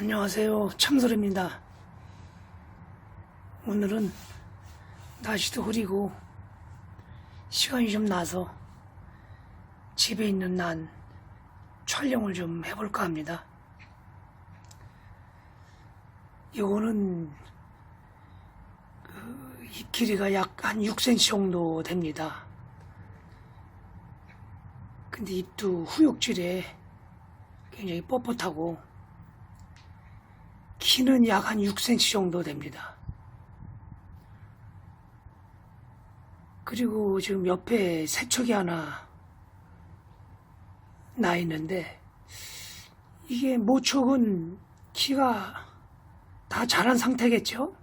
안녕하세요. 참설입니다. 오늘은 날씨도 흐리고 시간이 좀 나서 집에 있는 난 촬영을 좀 해볼까 합니다. 요거는 그잎 길이가 약 한 6cm 정도 됩니다. 근데 잎도 후욕질에 굉장히 뻣뻣하고 키는 약 한 6cm 정도 됩니다. 그리고 지금 옆에 세척이 하나 나 있는데 이게 모촉은 키가 다 자란 상태겠죠?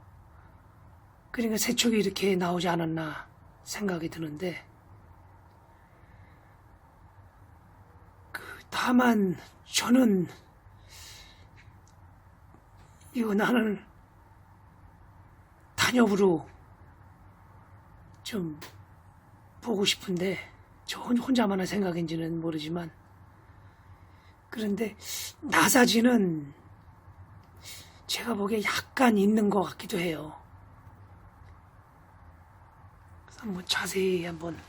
그러니까 세척이 이렇게 나오지 않았나 생각이 드는데 그 다만 저는 이거 나는 단엽으로 좀 보고 싶은데 저 혼- 혼자만의 생각인지는 모르지만 그런데 나사지는 제가 보기에 약간 있는 것 같기도 해요. 그래서 한번 자세히 한번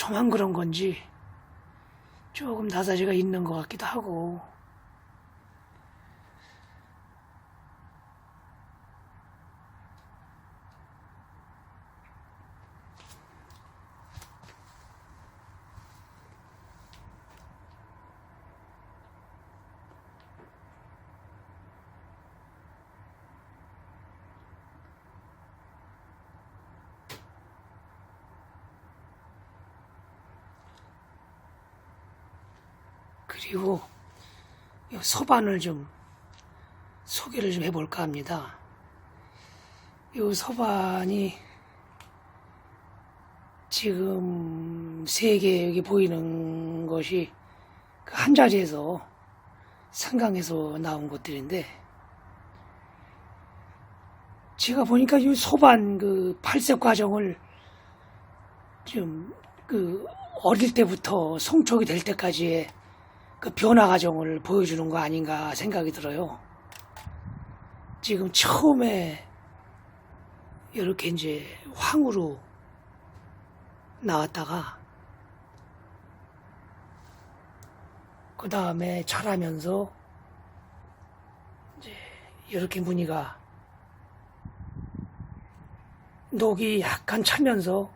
저만 그런 건지 조금 나사지가 있는 것 같기도 하고 그리고 이 서반을 좀 소개를 좀 해볼까 합니다. 이 서반이 지금 세 개 여기 보이는 것이 그 한 자리에서 상강에서 나온 것들인데 제가 보니까 이 소반 그 팔색 과정을 좀 그 어릴 때부터 송촉이 될 때까지의 그 변화 과정을 보여주는 거 아닌가 생각이 들어요. 지금 처음에 이렇게 이제 황으로 나왔다가 그 다음에 자라면서 이제 이렇게 무늬가 녹이 약간 차면서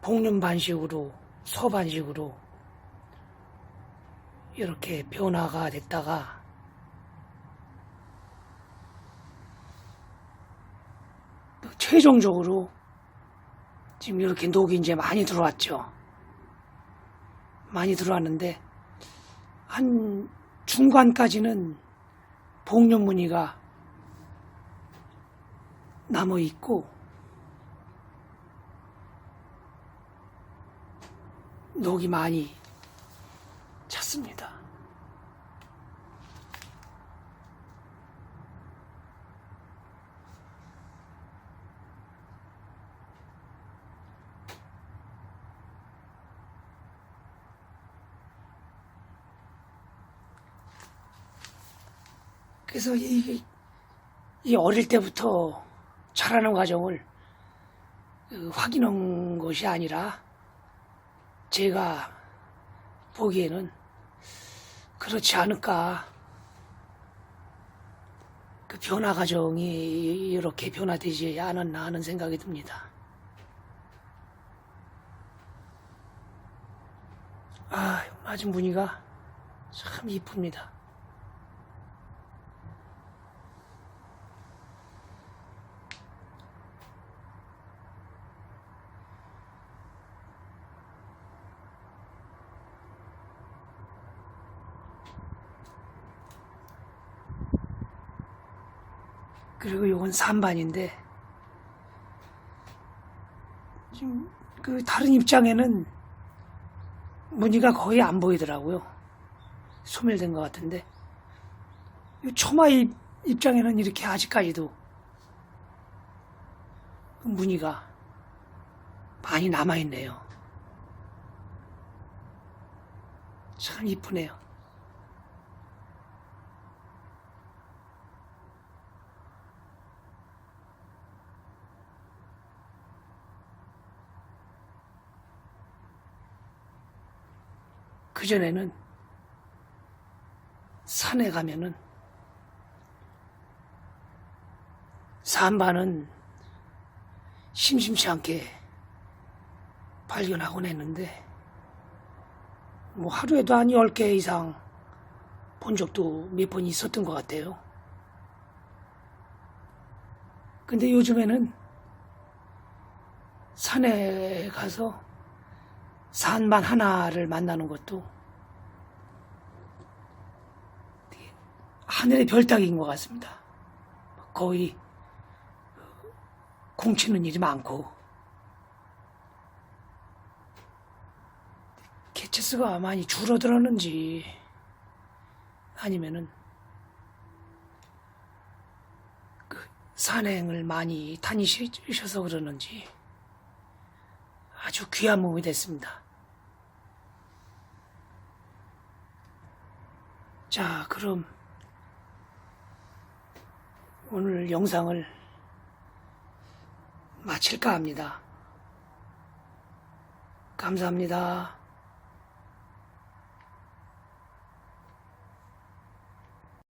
복륜 반식으로 서반식으로 이렇게 변화가 됐다가 또 최종적으로 지금 이렇게 녹이 이제 많이 들어왔죠. 많이 들어왔는데 한 중간까지는 복륜 무늬가 남아 있고 녹이 많이 찼습니다. 그래서 이, 이 어릴 때부터 자라는 과정을 그 확인한 것이 아니라 제가 보기에는 그렇지 않을까. 그 변화 과정이 이렇게 변화되지 않았나 하는 생각이 듭니다. 아, 아직 무늬가 참 이쁩니다. 그리고 요건 3반인데 지금 그 다른 입장에는 무늬가 거의 안 보이더라고요. 소멸된 것 같은데 이 초마 입, 입장에는 이렇게 아직까지도 그 무늬가 많이 남아있네요. 참 이쁘네요. 그전에는 산에 가면은 산반은 심심치 않게 발견하곤 했는데 뭐 하루에도 한 10개 이상 본 적도 몇 번 있었던 것 같아요. 근데 요즘에는 산에 가서 산반 하나를 만나는 것도 하늘의 별 따기인 것 같습니다. 거의 공치는 일이 많고 개체수가 많이 줄어들었는지 아니면은 그 산행을 많이 다니셔서 그러는지 아주 귀한 몸이 됐습니다. 자, 그럼 오늘 영상을 마칠까 합니다. 감사합니다.